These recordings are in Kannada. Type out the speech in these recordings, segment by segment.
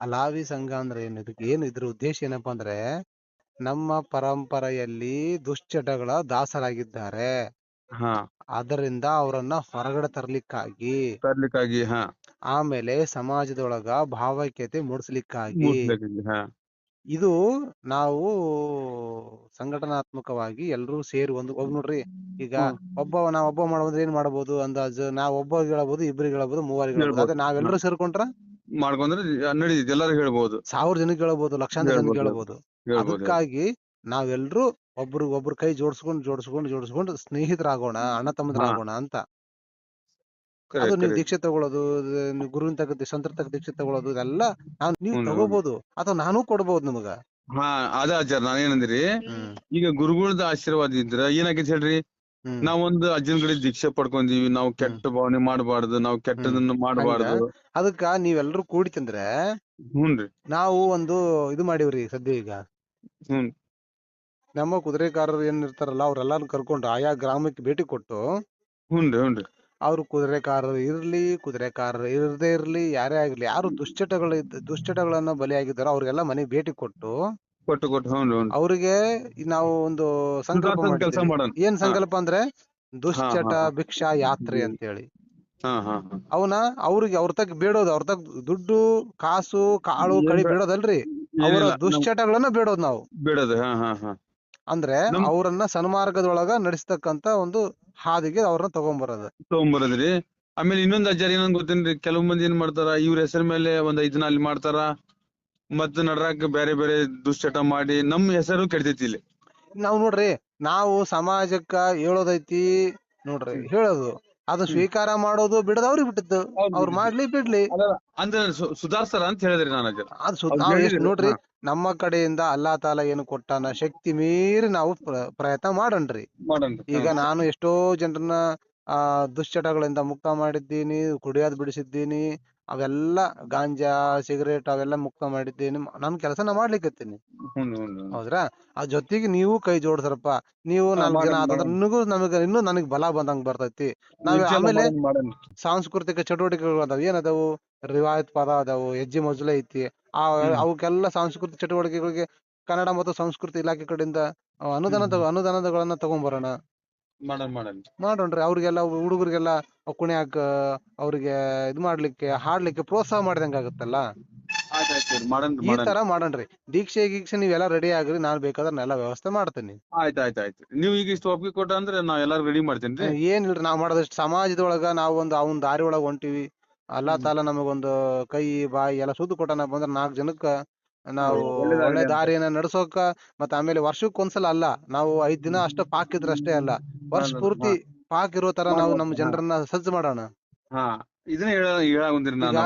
ಅಲಾವಿ ಸಂಘ ಅಂದ್ರೆ ಏನು? ಇದಕ್ಕೆ ಏನು ಇದ್ರ ಉದ್ದೇಶ ಏನಪ್ಪಾ ಅಂದ್ರೆ ನಮ್ಮ ಪರಂಪರೆಯಲ್ಲಿ ದುಶ್ಚಟಗಳ ದಾಸರಾಗಿದ್ದಾರೆ. ಅದರಿಂದ ಅವರನ್ನ ಹೊರಗಡೆ ತರ್ಲಿಕ್ಕಾಗಿ. ತರ್ಲಿಕ್ಕಾಗಿ ಆಮೇಲೆ ಸಮಾಜದೊಳಗ ಭಾವೈಕ್ಯತೆ ಮೂಡಿಸ್ಲಿಕ್ಕಾಗಿ. ಇದು ನಾವು ಸಂಘಟನಾತ್ಮಕವಾಗಿ ಎಲ್ರೂ ಸೇರಿ ಒಂದು ಒಬ್ಬ ನೋಡ್ರಿ ಈಗ ಒಬ್ಬ ನಾವ್ ಒಬ್ಬ ಮಾಡೋದ್ರೆ ಏನ್ ಮಾಡಬಹುದು ಅಂದಾಜು ನಾವ್ ಒಬ್ಬ ಹೇಳಬಹುದು ಇಬ್ರಿಗೆ ಹೇಳಬಹುದು ಮೂವರಿಗೆ ಹೇಳ್ಬೋದು. ಅದೇ. ನಾವೆಲ್ಲರೂ ಸೇರ್ಕೊಂಡ್ರ ಮಾಡ್ಕೊಂಡ್ರೆ ನಡೀತೈತಿ ಎಲ್ಲರೂ ಹೇಳ್ಬೋದು. ಸಾವಿರ ಜನಕ್ಕೆ ಹೇಳ್ಬೋದು ಲಕ್ಷಾಂತರ ಜನಕ್ಕೆ ಹೇಳ್ಬೋದು. ಅದಕ್ಕಾಗಿ ನಾವೆಲ್ಲರೂ ಒಬ್ರು ಒಬ್ರು ಕೈ ಜೋಡಿಸ್ಕೊಂಡು ಜೋಡಿಸ್ಕೊಂಡು ಜೋಡಿಸ್ಕೊಂಡು ಸ್ನೇಹಿತರಾಗೋಣ ಅಣ್ಣ ತಮ್ಮದ್ರಾಗೋಣ ಅಂತ. ಅದು ನೀವು ದೀಕ್ಷೆ ತಗೊಳ್ಳೋದು ಗುರುವಿನ ತಗ ಸಂತರ ತಗ ದೀಕ್ಷೆ ತಗೊಳ್ಳೋದು ಇದೆಲ್ಲ ನಾನು ನೀವು. ತಗೋಬಹುದು ಅಥವಾ ನಾನು ಕೊಡ್ಬೋದು ನಿಮಗ. ಹಾ ಅದ ಆಚಾರ ನಾನೇನಂದ್ರಿ? ಈಗ ಗುರುಗಳದ ಆಶೀರ್ವಾದ ಇದ್ರ ಏನಾಗೈತಿ ಹೇಳ್ರಿ? ನಾವೊಂದು ಅಜ್ಜನ ಕಡೆ ದೀಕ್ಷೆ ಪಡ್ಕೊಂಡೀವಿ ನಾವು ಕೆಟ್ಟ ಭಾವನೆ ಮಾಡಬಾರ್ದು ನಾವು ಕೆಟ್ಟದನ್ನ ಮಾಡಬಾರ್ದು. ಅದಕ್ಕ ನೀವೆಲ್ಲರೂ ಕೂಡಿತಂದ್ರೆ ಹುನ್ರಿ ನಾವು ಒಂದು ಇದು ಮಾಡಿವ್ರಿ ಸದ್ಯ ಈಗ. ಹ್ಮ್. ನಮ್ಮ ಕುದುರೆಕಾರರು ಏನ್ ಇರ್ತಾರಲ್ಲ ಅವ್ರೆಲ್ಲಾರು ಕರ್ಕೊಂಡು ಆಯಾ ಗ್ರಾಮಕ್ಕೆ ಭೇಟಿ ಕೊಟ್ಟು ಹುನ್ರಿ ಹ್ಞೂನ್ರಿ ಅವ್ರು ಕುದುರೆಕಾರರು ಇರ್ಲಿ ಕುದುರೆಕಾರರು ಇರದೇ ಇರ್ಲಿ ಯಾರೇ ಆಗ್ಲಿ ಯಾರು ದುಶ್ಚಟಗಳ ದುಶ್ಚಟಗಳನ್ನ ಬಲಿಯಾಗಿದ್ದಾರೋ ಅವ್ರಿಗೆಲ್ಲ ಮನೆಗೆ ಭೇಟಿ ಕೊಟ್ಟು ಕೊಟ್ಟು ಕೊಟ್ಟು ಅವರಿಗೆ ನಾವು ಒಂದು ಸಂಕಲ್ಪ ಕೆಲಸ ಮಾಡಿದ್ದೀವಿ. ಮಾಡೋಣ. ಏನ್ ಸಂಕಲ್ಪ ಅಂದ್ರೆ ದುಶ್ಚಟ ಭಿಕ್ಷಾ ಯಾತ್ರೆ ಅಂತ ಹೇಳಿ. ಹಾ ಹಾ ಅವನ ಅವ್ರಿಗೆ ಅವ್ರ ತಗ ಬೇಡೋದು ಅವ್ರ ತಕ್ಕ ದುಡ್ಡು ಕಾಸು ಕಾಳು ಕಳಿ ಬೇಡೋದಲ್ರಿ. ಅವರ ಏನಿಲ್ಲ, ದುಶ್ಚಟಗಳನ್ನ ಬೇಡೋದು ನಾವು. ಬಿಡೋದು ಹಾ ಹಾ ಹಾ. ಅಂದ್ರೆ ನಮ್- ಅವರನ್ನ ಸನ್ಮಾರ್ಗದೊಳಗ ನಡೆಸ್ತಕ್ಕಂತ ಒಂದು ಹಾದಿಗೆ ಅವ್ರನ್ನ ತಗೊಂಡ್ಬರೋದು ತಗೊಂಬರದ್ರಿ. ಆಮೇಲೆ ಇನ್ನೊಂದ್ ಅಜ್ಜಾರ್ ಏನಂದ್ ಗೊತ್ತೇನ್ರಿ? ಕೆಲವು ಮಂದಿ ಏನ್ ಮಾಡ್ತಾರ? ಇವ್ರ ಹೆಸರ ಮೇಲೆ ಒಂದ್ ಐದ್ ನಾಲ್ ಮಾಡ್ತಾರ. ಮತ್ತ್ ನಡ್ರಾಕ ಬೇರೆ ಬೇರೆ ದುಶ್ಚಟ ಮಾಡಿ ನಮ್ ಹೆಸರು ಕೆಡ್ತೈತಿ ಇಲ್ಲಿ. ನಾವ್ ನೋಡ್ರಿ ನಾವು ಸಮಾಜಕ್ಕ ಹೇಳೋದೈತಿ ನೋಡ್ರಿ ಹೇಳೋದು. ಅದು ಸ್ವೀಕಾರ ಮಾಡೋದು ಬಿಡೋದು ಅವ್ರಿಗೆ ಬಿಟ್ಟಿದ್ದು ಅವ್ರು ಮಾಡ್ಲಿ ಬಿಡ್ಲಿ. ಅಂದ್ರೆ ಸು- ಸುಧಾರ್ಸ್ತಾರ ಅಂತ ಹೇಳಿದ್ರಿ ನಾನು ಅಜ್ಜಾರ್ ಅದು ಸು- ನಾವ್ ಎಷ್ಟ್ ನೋಡ್ರಿ ನಮ್ಮ ಕಡೆಯಿಂದ ಅಲ್ಲಾ ತಾಲ ಏನು ಕೊಟ್ಟಾನ ಶಕ್ತಿ ಮೀರಿ ನಾವು ಪ್ರ- ಪ್ರಯತ್ನ ಮಾಡೋಣ್ರಿ ಮಾಡನ್ರಿ. ಈಗ ನಾನು ಎಷ್ಟೋ ಜನರನ್ನ ದುಶ್ಚಟಗಳಿಂದ ಮುಕ್ತ ಮಾಡಿದ್ದೀನಿ ಕುಡಿಯೋದ್ ಬಿಡಿಸಿದ್ದೀನಿ ಅವೆಲ್ಲ ಗಾಂಜಾ ಸಿಗರೇಟ್ ಅವೆಲ್ಲ ಮುಕ್ತ ಮಾಡಿದ್ದೀನಿ ನನ್ ಕೆಲಸ ನಾ ಹ್ಞೂ ಹೌದ್ರಾ? ಆ ಜೊತೆಗೆ ನೀವು ಕೈ ಜೋಡಿಸ್ರಪ್ಪ ನೀವು ನಾಲ್ಕು ಜನ ನಮಗ ಇನ್ನು ನನಗ್ ಬಲ ಬಂದಂಗ್ ಬರ್ತೈತಿ. ನಾವ್ ಆಮೇಲೆ ಸಾಂಸ್ಕೃತಿಕ ಚಟುವಟಿಕೆಗಳು ಅದಾವ ಏನದಾವು? ರಿವಾಯತ್ ಪದ ಅದಾವು ಹೆಜ್ಜೆ ಮಜಲ ಐತಿ. ಆ. ಅವಕ್ಕೆಲ್ಲ ಸಾಂಸ್ಕೃತಿಕ ಚಟುವಟಿಕೆಗಳಿಗೆ ಕನ್ನಡ ಮತ್ತು ಸಂಸ್ಕೃತಿ ಇಲಾಖೆ ಕಡೆಯಿಂದ ಅಹ್ ಅನುದಾನದ ಅನುದಾನಗಳನ್ನ ತಗೊಂಬರೋಣ. ಮಾಡೋಣ್ರಿ ಅವ್ರಿಗೆಲ್ಲ ಹುಡುಗರಿಗೆಲ್ಲ ಕುಣಿಯಾಕ ಅವ್ರಿಗೆ ಇದ್ ಮಾಡ್ಲಿಕ್ಕೆ ಹಾಡ್ಲಿಕ್ಕೆ ಪ್ರೋತ್ಸಾಹ ಮಾಡಿದಂಗ ಆಗುತ್ತಲ್ಲ? ಆಯ್ತ್ ಆಯ್ತ್ ಸರ್ ಮಾಡನ್ ಈ ತರ ಮಾಡೋಣ್ರಿ ದೀಕ್ಷೆ ಗೀಕ್ಷೆ ನೀವೆಲ್ಲ ರೆಡಿ ಆಗ್ರಿ ನಾನ್ ಬೇಕಾದ್ರೆ ನಾನೆಲ್ಲ ವ್ಯವಸ್ಥೆ ಮಾಡ್ತೀನಿ. ಆಯ್ತ್ ಆಯ್ತ್ ಆಯ್ತು ನೀವು ಈಗ ಇಷ್ಟು ಒಪ್ಪಿಗೆ ಕೊಟ್ಟ ಅಂದ್ರೆ ನಾ ಎಲ್ಲಾರು ರೆಡಿ ಮಾಡ್ತೇನ್ರಿ ಏನಿಲ್ರಿ ನಾವ್ ಮಾಡೋದಷ್ಟು ಸಮಾಜದೊಳಗ ನಾವು ಒಂದು ಅವನ್ ದಾರಿ ಒಳಗ ಹೊಂಟಿವಿ. ಅಲ್ಲಾ. ತಾಲ ನಮಗೊಂದು ಕೈ ಬಾಯಿ ಎಲ್ಲ ಸುದ್ದು ಕೊಟ್ಟನಪ್ಪ ಅಂದ್ರ ನಾಲ್ಕ್ ಜನಕ್ಕ ನಾವು ಒಳ್ಳೆ. ದಾರಿಯನ್ನ ನಡೆಸೋಕ ಮತ್ತ ಆಮೇಲೆ ವರ್ಷಕ್ ಒಂದ್ಸಲ ಅಲ್ಲ ನಾವು ಐದ್ ದಿನ ಅಷ್ಟ ಪಾಕ್ ಇದ್ರ ಅಷ್ಟೇ ಅಲ್ಲ. ವರ್ಷ ಪೂರ್ತಿ ಪಾಕ್ ಇರೋ ತರ ನಾವು ನಮ್ಮ. ಜನರನ್ನ ಸಜ್ಜು ಮಾಡೋಣ. ಹಾ. ಇದನ್ನ ಹೇಳ ಹೇಳಾಗುಂದಿರಿ ನಾನು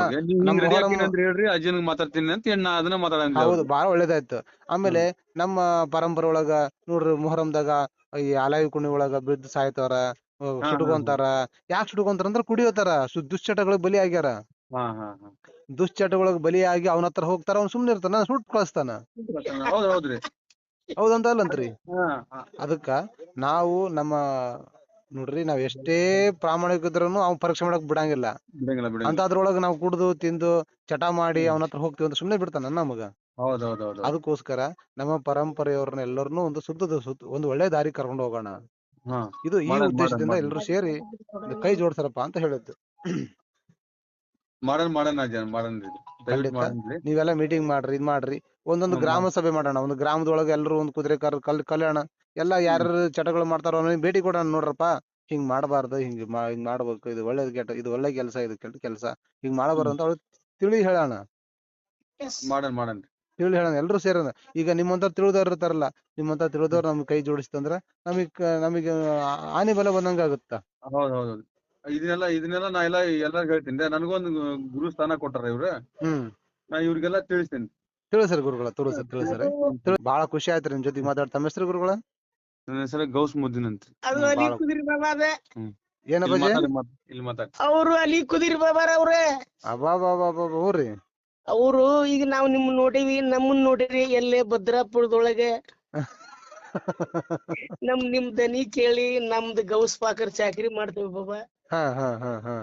ರೆಡಿ ಆಗ್ತೀನಿ ಹೇಳ್ರಿ ಅಜ್ಜನಿಗೆ ಮಾತಾಡ್ತೀನಿ ಅಂತ ನಾ ಅದನ್ನ ಮಾತಾಡಂಗ ಹೌದು ಬಾಳ ಒಳ್ಳೇದಾಯ್ತು. ಆಮೇಲೆ ನಮ್ಮ ಪರಂಪರೆ ಒಳಗ ನೋಡ್ರಿ ಮೊಹರಂದಾಗ ಈ ಅಲಾಯಿ ಕುಣಿ ಒಳಗ ಬಿದ್ದು ಸಾಯ್ತಾರ ಸುಟ್ಕೊಂತಾರ ಯಾಕೆ ಸುಟ್ಕೊಂತಾರ ಅಂದ್ರ ಕುಡಿಯೋತಾರ ದುಶ್ಚಟಗಳಿಗೆ ಬಲಿ ಆಗ್ಯಾರ ಹಾ ಹಾ ಹಾ. ದುಶ್ಚಟಗಳಿಗೆ ಬಲಿಯಾಗಿ ಅವನ ಹತ್ರ ಹೋಗ್ತಾರ ಅವ್ನ್ ಸುಮ್ನೆ ಇರ್ತಾನ ಸುಟ್ ಕಳಿಸ್ತಾನ. ಹೌದ್ ಹೌದ್ರಿ ಹೌದಂತ ಅಲ್ಲಂತ್ರಿ ಹಾ ಹಾ. ಅದಕ್ಕ ನಾವು ನಮ್ಮ ನೋಡ್ರಿ ನಾವ್ ಎಷ್ಟೇ ಪ್ರಾಮಾಣಿಕ ಇದ್ರೂನು ಅವ್ನ್ ಪರೀಕ್ಷೆ ಮಾಡಕ್ ಬಿಡಂಗಿಲ್ಲ. ಅಂತ ಅದ್ರೊಳಗ ಅಂತದ್ರೊಳಗ ನಾವು ಕುಡ್ದು ತಿಂದು ಚಟ ಮಾಡಿ ಅವನ ಹತ್ರ ಹೋಗ್ತೀವಿ ಅಂತ ಸುಮ್ನೆ ಬಿಡ್ತಾನ ನಮಗ. ಹೌದ್ ಹೌದ್ ಹೌದ್ ಹೌದ್. ಅದಕ್ಕೋಸ್ಕರ ನಮ್ಮ ಪರಂಪರೆಯವ್ರನ್ನ ಎಲ್ಲರನ್ನೂ ಒಂದು ಸುತ್ತ ಒಂದು ಒಳ್ಳೆ ದಾರಿ ಕರ್ಕೊಂಡು ಹೋಗೋಣ. ಹಾ. ಇದು ಈ ಮಾಡೋಣ, ಉದ್ದೇಶದಿಂದ ಮಾಡೋಣ. ಎಲ್ಲರೂ ಸೇರಿ ಕೈ ಜೋಡ್ಸರಪ್ಪ ಅಂತ ಹೇಳಿದ್ದು ಮಾಡನ್ ಮಾಡನ್ ಅಜ್ಜನ್ ಮಾಡನ್ರಿ ದಯವಿಟ್ಟು ಖಂಡಿತ. ಮಾಡನ್ರಿ ನೀವೆಲ್ಲ ಮೀಟಿಂಗ್ ಮಾಡ್ರಿ ಇದ್ ಮಾಡ್ರಿ. ಒಂದೊಂದು ಹ್ಮ್, ಗ್ರಾಮ ಸಭೆ ಮಾಡೋಣ. ಒಂದು ಗ್ರಾಮದೊಳಗೆ ಎಲ್ಲರೂ ಒಂದು ಕುದುರೆ ಕರ್ ಕಲ್ ಕಲ್ಯಾಣ. ಎಲ್ಲ ಯಾರು ಚಟಗಳು ಮಾಡ್ತಾರೋ ಭೇಟಿ ಕೊಡೋಣ ನೋಡ್ರಪ್ಪ. ಹಿಂಗ್ ಮಾಡಬಾರ್ದು ಹಿಂಗ್ ಮಾ ಹಿಂಗ್ ಮಾಡ್ಬೇಕು. ಇದು ಒಳ್ಳೇದ್ ಕೆಟ್ಟ ಇದು ಒಳ್ಳೆ ಕೆಲಸ ಇದು ಕೆಟ್ಟ ಕೆಲಸ. ಹಿಂಗ್ ಮಾಡಬಾರ್ದು ಅಂತ ಅವ್ರು ತಿಳಿ ಹೇಳೋಣ. ಮಾಡನ್ ಮಾಡನ್ರಿ ತಿಳಿ ಹೇಳೋಣ. ಎಲ್ಲರೂ ಸೇರೋಣ. ಈಗ ನಿಮ್ಮಂತ ತಿಳಿದವ್ರು ಇರ್ತಾರಲ್ಲ ನಿಮ್ಮಂತ ತಿಳಿದವ್ರು ನಮ್ ಕೈ ಜೋಡಿಸ್ತಂದ್ರ ನಮಗ್ ನಮಗೆ ಆನೆ ಬಲ ಬಂದಂಗ ಆಗುತ್ತ ಹೌದ್ ಹೌದ್ ಹೌದ್. ಇದನ್ನೆಲ್ಲ ಇದನ್ನೆಲ್ಲ ನಾ ಎಲ್ಲ ಎಲ್ಲಾರ್ಗು ಹೇಳ್ತೀನಿ. ನನಗೊಂದು ಗುರು ಸ್ಥಾನ ಕೊಟ್ಟಾರ ಇವ್ರ. ಹ್ಮ್. ನಾ ಇವ್ರಿಗೆಲ್ಲ ತಿಳಿಸ್ತೀನಿ. ತಿಳಿಸ್ರಿ ಗುರುಗಳ ತಿಳಿಸ್ರಿ ತಿಳಿಸ್ರಿ ತಿಳ್- ಬಾಳ ಖುಷಿ ಆಯ್ತು ನಿಮ್ ಜೊತೆ ಮಾತಾಡ್ತ. ತಮ್ಮ ಹೆಸರು ಗುರುಗಳ? ನನ್ನ ಹೆಸರು ಗೌಸ್ ಮುದ್ದಿನ್ ಅಂತ. ಅದು ಹ್ಮ್, ಅಲಿ ಬಾಳ- ಕುದಿರ್ ಬಾಬಾದ ಏನಪ್ಪ ಇಲ್ಲಿ ಮಾತಾಡಿ ಅವರು ಅಲಿ ಕುದಿರ್ ಬಾಬಾರ ಅವ್ರೆ ಅಬಾಬಾಬಾಬಾ ಅವರು ಅವ್ರು ಈಗ ನಾವು ನಿಮ್ ನೋಡಿವಿ ನಮ್ಮನ್ ನೋಡಿರಿ ಎಲ್ಲೇ ಭದ್ರಾಪುರದೊಳಗೆ. ನಮ್ ನಿಮ್ ದನಿ ಕೇಳಿ ನಮ್ದ್ ಗೌಸ್ ಪಾಕರ್ ಚಾಕರಿ ಮಾಡ್ತೇವಿ ಬಾಬಾ. ಹಾ ಹಾ ಹಾ ಹಾ.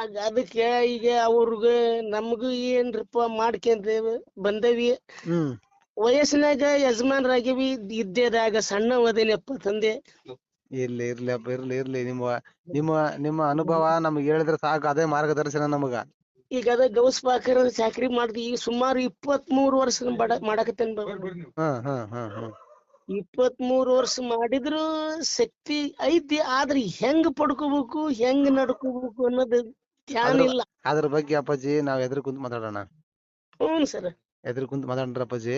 ಅದ್- ಅದಕ್ಕೆ ಈಗ ಅವ್ರಿಗೆ ನಮಗೂ ಏನ್ರಪ್ಪ ಮಾಡ್ಕೊಂಡ್ರಿ ಬಂದೇವಿ. ಹ್ಮ್. ವಯಸ್ಸಿನಾಗ ಯಜಮಾನರಾಗಿವಿ ಇದ್ದೇದಾಗ ಸಣ್ಣ ಓದೇನಪ್ಪ ತಂದೆ. ಇರ್ಲಿ ಇರ್ಲಿ ಅಪ್ಪ ಇರ್ಲಿ ಇರ್ಲಿ. ನಿಮ್ಮ ನಿಮ್ಮ ನಿಮ್ಮ ಅನುಭವ ನಮ್ಗೆ ಹೇಳಿದ್ರೆ ಸಾಕು. ಅದೇ ಮಾರ್ಗದರ್ಶನ ನಮಗ. ಈಗ ಅದ ಗೌಸ್ ಪಾಕರ್ ಚಾಕ್ರಿ ಮಾಡಿದ್ವಿ ಈಗ ಸುಮಾರು ಇಪ್ಪತ್ತ್ ಮೂರು ವರ್ಷ ಬಡ ಬರ್ರಿ ಹಾ ಹಾ ಹಾ ಹಾ. ಇಪ್ಪತ್ತ್ ಮೂರು ವರ್ಷ ಮಾಡಿದ್ರು ಶಕ್ತಿ ಐತಿ ಆದ್ರೆ ಹೆಂಗ್ ಪಡ್ಕೋಬೇಕು ಹೆಂಗ್ ನಡ್ಕೋಬೇಕು ಅನ್ನೋದು ಧ್ಯಾನ ಅದ್ರ- ಇಲ್ಲ. ಅದ್ರ ಬಗ್ಗೆ ಅಪ್ಪಾಜಿ ನಾವ್ ಎದುರು ಕುಂತ ಮಾತಾಡೋಣ. ಹ್ಞೂ ಸರ್. ಎದುರು ಕುಂತ ಮಾತಾಡ್ರ ಅಪ್ಪಾಜಿ.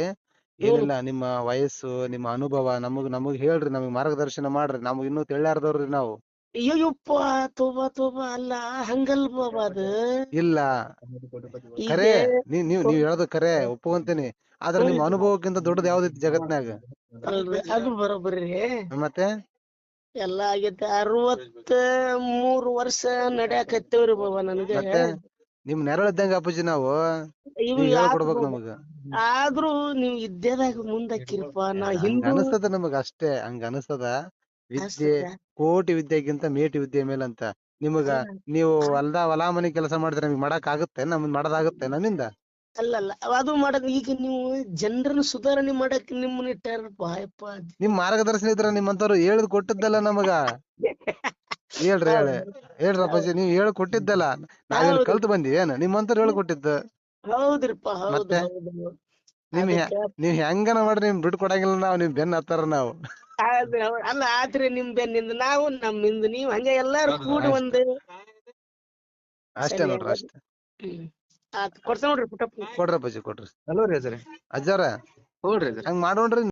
ಏನಿಲ್ಲ ನಿಮ್ಮ ವಯಸ್ಸು ನಿಮ್ಮ ಅನುಭವ ನಮಗ್ ನಮಗ್ ಹೇಳ್ರಿ ನಮಗ್ ಮಾರ್ಗದರ್ಶನ ಮಾಡ್ರಿ. ನಮಗ್ ಇನ್ನೂ ತಿಳಿಯಾರ್ದವ್ರಿ ನಾವು. ಅಯ್ಯಪ್ಪ ತೋಬಾ ತೋಬಾ ಅಲ್ಲ ಹಂಗಲ್ ಬಾಬಾ ಅದು. ಇಲ್ಲ. ಖರೆ ನೀವ್ ನೀವ್ ನೀವ್ ಹೇಳೋದು ಖರೆ ಒಪ್ಕೊಂತೀನಿ. ಆದ್ರೆ ನಿಮ್ ಅನುಭವಕ್ಕಿಂತ ದೊಡ್ಡದ್ ಯಾವ್ದೈತಿ ಜಗತ್ನ್ಯಾಗ? ಅಲ್ರಿ ಅದು ಬರೋಬ್ಬರಿ ಮತ್ತೆ? ಎಲ್ಲಾ ಆಗೈತೆ. ಅರವತ್ತ ಮೂರ್ ವರ್ಷ ನಡ್ಯಾಕತ್ತೇವ್ರಿ ಬಾಬಾ ನನಗೆ. ಮತ್ತೆ? ನಿಮ್ ನೆರಳಿದ್ದಂಗ ಅಪ್ಪಾಜಿ ನಾವು. ಇವು ನೀವ್ ಹೇಳ್ಕೊಡ್ಬೇಕು? ನಮಗ. ಆದ್ರೂ ನೀವ್ ಇದ್ದೇದಾಗ ಮುಂದಕ್ಕಿರಪ್ಪ ನಾ ಹಿಂದ ಅನಸ್ತದ ನಮಗ ಅಷ್ಟೇ ಹಂಗ ಅನಸ್ತದ. ವಿದ್ಯೆ ಕೋಟಿ ವಿದ್ಯೆಗಿಂತ ಮೇಟಿ ವಿದ್ಯೆ ಮೇಲಂತ. ನಿಮಗ ನೀವು ಹೊಲ್ದ ಹೊಲ ಮನಿ ಕೆಲಸ ಮಾಡಿದ್ರೆ ನಿಮ್ಗೆ ಮಾಡಕ್ ಆಗುತ್ತೆ ನಮ್ಗ್ ಮಾಡದಾಗುತ್ತೆ ನನ್ನಿಂದ ಅಲ್ಲಲ್ಲ ಅದು ಮಾಡಕ್ ಈಗ ನೀವು ಜನರನ್ನ ಸುಧಾರಣೆ ಮಾಡಕ್ ನಿಮ್ಮನ್ನ ಇಟ್ಟಾರಪ್ಪ ಯಪ್ಪ ನಿಮ್ ಮಾರ್ಗದರ್ಶನ ಇದ್ರ ನಿಮ್ಮಂತವ್ರು ಹೇಳ್ದ್ ಕೊಟ್ಟಿದ್ದಲ್ಲ ನಮಗ. ಹೇಳ್ರಿ ಹೇಳಿ ಹೇಳ್ರಿ ಅಪ್ಪಾಜಿ ನೀವ್ ಹೇಳ್ ಕೊಟ್ಟಿದ್ದಲ್ಲ. ನಾವೇನ್. ಕಲ್ತ್ ಬಂದಿವಿ ಏನ್? ನಿಮ್ಮಂತವ್ರು ಹೇಳ್ ಕೊಟ್ಟಿದ್ದ. ಹೌದ್ರಿಪ್ಪ ಹೌದು ಮತ್ತೆ? ನಿಮ್ ಹ್ಯಾ- ನೀವ್ ಹೆಂಗನ ಮಾಡ್ರಿ ನಿಮ್ ಬಿಡ್ ಕೊಡಂಗಿಲ್ಲ ನಾವ್ ನಿಮ್ ಬೆನ್ ಹತ್ತಾರ ನಾವು. ಹೌದ್- ಅಲ್ಲ ಆದ್ರೆ ನಿಮ್ ಬೆನ್ನಿಂದ ನಾವು ನಮ್ಮಿಂದ ನೀವು ಹಂಗೆ ಎಲ್ಲಾರು ಕೂಡಿ ಒಂದು ಅಷ್ಟೇ ನೋಡ್ರಿ ಅಷ್ಟೇ. ಹ್ಮ್. ಕೊಡ್ಸ ನೋಡ್ರಿ ಪುಟ್ಟಪ್ಪ ಕೊಡ್ರಿ ಅಜ್ಜಿ ಕೊಡ್ರಿ. ಹಲೋ ರೀ ಸರ್ ಅಜ್ಜಾರ ಹೋಗ್ರಿ ರೀ ಹಂಗ್ ಮಾಡೋಣ್ರಿ